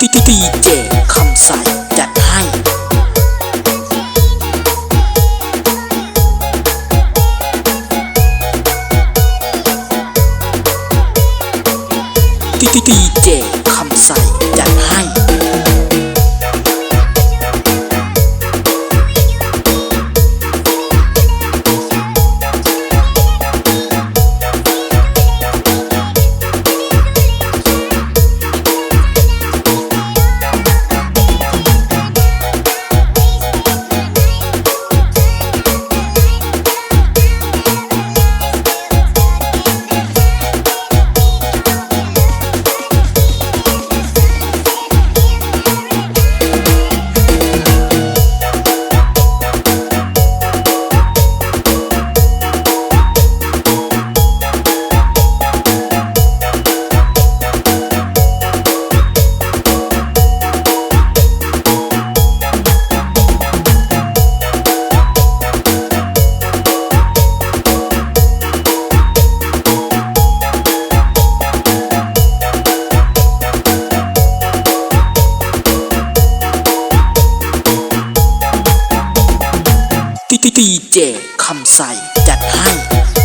ตีตีตีเจคำใส่จัดให้ตีตีตีเจคำใส่จัดให้ ดีเจคำใสจัดให้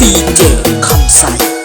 ดีเจคํ